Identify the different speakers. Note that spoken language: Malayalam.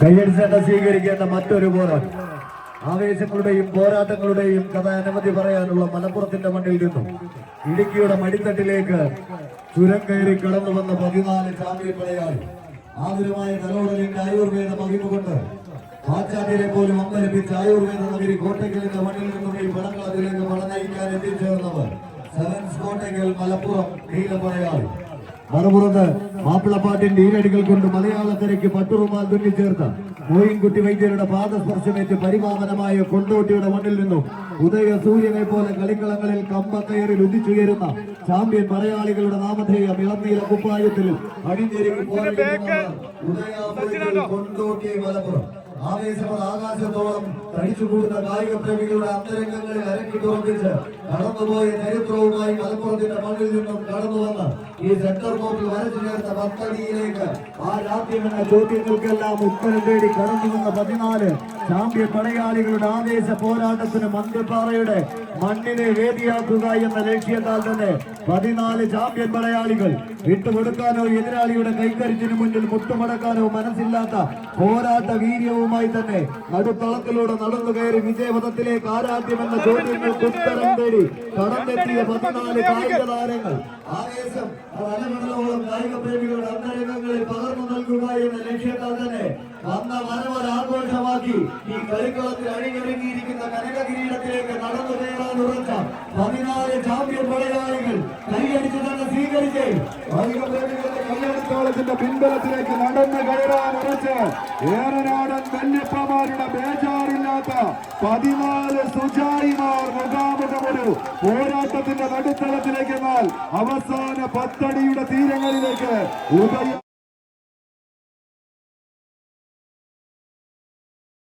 Speaker 1: കയ്യടിച്ചേണ്ട സ്വീകരിക്കേണ്ട മറ്റൊരു പോരാട്ടം. ആവേശങ്ങളുടെയും പോരാട്ടങ്ങളുടെയും കഥ അനവധി പറയാനുള്ള മലപ്പുറത്തിന്റെ മണ്ണിൽ നിന്നും ഇടുക്കിയുടെ മടിത്തട്ടിലേക്ക് ചുരം കയറി കടന്നു വന്ന പതിനാല് ചാമ്പ്യൻ പടയാളി. ആതുരമായ കലോടലിന്റെ ആയുർവേദ മഹിമ കൊണ്ട് പോലും അമ്പലപ്പിച്ച ആയുർവേദ നഗരി കോട്ടയ്ക്കലിന്റെ മണ്ണിൽ നിന്നും ഈ പടക്കളത്തിലേക്ക് പടനയിക്കാൻ എത്തിച്ചേർന്നവർ സെവൻസ് കോട്ടയ്ക്കൽ മലപ്പുറം നീലപ്പടയാളി. മറുപുറത്ത് മാപ്പിളപ്പാട്ടിന്റെ ഈരടികൾ കൊണ്ട് മലയാളത്തിലേക്ക് പട്ടുറുമാൽ തുന്നിച്ചേർത്ത മോയിൻകുട്ടി വൈദ്യരുടെ പാദസ്പർശമേറ്റ് പരിപാവനമായ കൊണ്ടോട്ടിയുടെ മണ്ണിൽ നിന്നും ഉദയ സൂര്യനെ പോലെ കളിക്കളങ്ങളിൽ കമ്പക്കയറിൽ ഉദിച്ചുയരുന്ന ചാമ്പ്യൻ മലയാളികളുടെ നാമധേയം ഇളനീല പോരാടുന്നവർ ഉദയ കൊണ്ടോട്ടി മലപ്പുറം. ആവേശമുള്ള ആകാശത്തോളം തടിച്ചുകൂടുന്ന കായിക പ്രേമികളുടെ അന്തരംഗങ്ങളിൽ അരക്കിട്ടുറപ്പിച്ച് കടന്നുപോയ ചരിത്രവുമായി മലപ്പുറത്തിന്റെ മണ്ണിൽ നിന്നും കടന്നു വന്ന ഈ സെന്റർ കോർട്ടിൽ വരച്ചു ചേർത്ത പത്തടിയിലേക്ക് ആ രാജ്യം എന്ന ചോദ്യങ്ങൾക്കെല്ലാം ഉത്തരം തേടി കടന്നു വന്ന പതിനാല് ചാമ്പ്യൻ പടയാളികളുടെ ആവേശ പോരാട്ടത്തിന് മന്ത്രിപ്പാറയുടെ മണ്ണിനെ വേദിയാക്കുക എന്ന ലക്ഷ്യത്താൽ തന്നെ പതിനാല് ചാമ്പ്യൻ പടയാളികൾ വിട്ടുകൊടുക്കാനോ എതിരാളിയുടെ കൈക്കരിച്ചിന് മുന്നിൽ മുട്ടുമടക്കാനോ മനസ്സില്ലാത്ത പോരാട്ട വീര്യവുമായി തന്നെ നടുത്തളത്തിലൂടെ നടന്നു കയറി വിജയപഥത്തിലേക്ക് ആരാധ്യമെന്ന ചോദ്യങ്ങൾക്ക് ഉത്തരം തേടി കടന്നെത്തിയ പതിനാല് കായിക താരങ്ങൾ. ആവേശം കായിക പ്രേമികളുടെ അന്തരംഗങ്ങളിൽ പകർന്നു നൽകുക എന്ന ലക്ഷ്യത്താൽ തന്നെ വന്ന വരവർ ആഘോഷമാക്കി ഈ കളിക്കളത്തിൽ അണിഞ്ഞൊരുങ്ങിയിരിക്കുന്ന കനക കിരീടത്തിലേക്ക് നടന്നു കയറാൻ ഉറച്ച പതിനാല് ചാമ്പ്യൻ പടയാളികൾ കൈയടിച്ച് തന്നെ സ്വീകരിച്ച് പ്രേമികളുടെ
Speaker 2: പിൻബലത്തിലേക്ക് നടന്നു കയറാൻ ഉറച്ച് ഏറനാടൻ വല്യപ്പമാരുടെ ബേജാറില്ലാത്ത പതിനാല് സുജായിമാർ മുഖാമുഖമൊരു പോരാട്ടത്തിന്റെ നടുത്തളത്തിലേക്ക് എന്നാൽ അവസാന പത്തടിയുടെ തീരങ്ങളിലേക്ക് ഉദയ